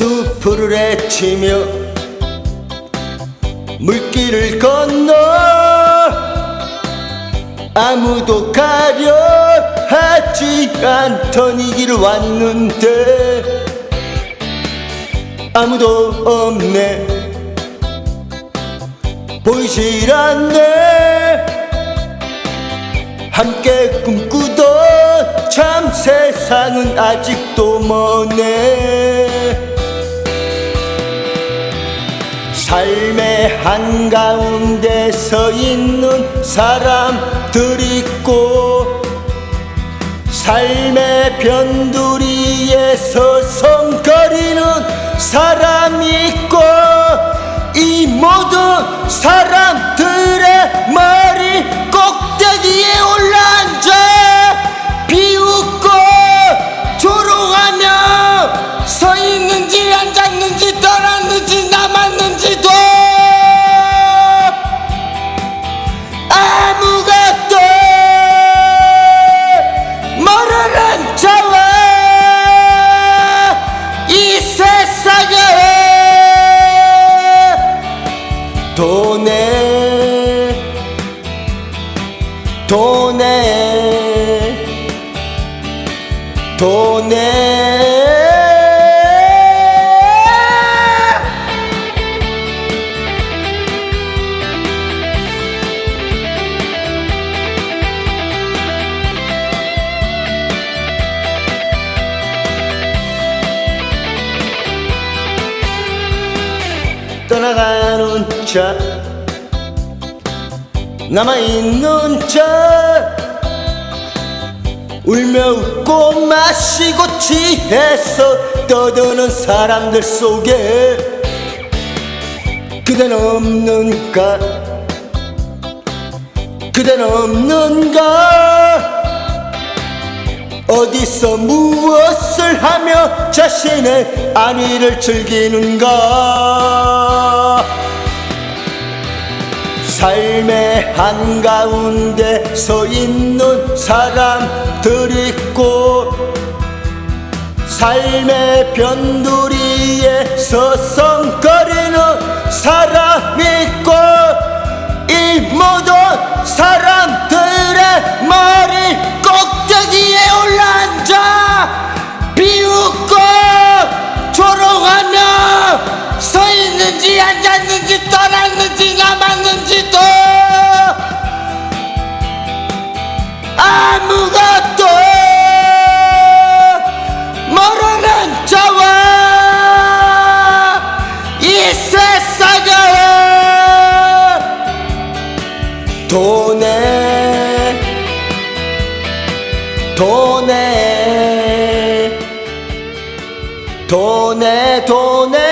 수풀을 헤치며 물길을 건너 아무도 가려 하지 않던 이 길을 왔는데 아무도 없네. 보이질 않네. 함께 꿈꾸던 참 세상은 아직도 머네 삶의 한가운데 서 있는 사람들 있고 삶의 변두리에 서 성거리는 사람 있고 이 모든 사람들의 머 돈에 돈에. 떠나가는 자 남아있는 자. 울며 웃고 마시고 취해서 떠드는 사람들 속에 그댄 없는가? 그댄 없는가? 어디서 무엇을 하며 자신의 안위를 즐기는가 삶의 한가운데 서 있는 사람들 있고 삶의 변두리에 서성거리는 사람 있고 이 모든 사람들의 머리 꼭대기에 올라앉아 비웃고 조롱하며 서 있는지 앉았는지 떠났는지 아무것도 모르는 자와 이 세상에 돈에 돈에 돈에 돈에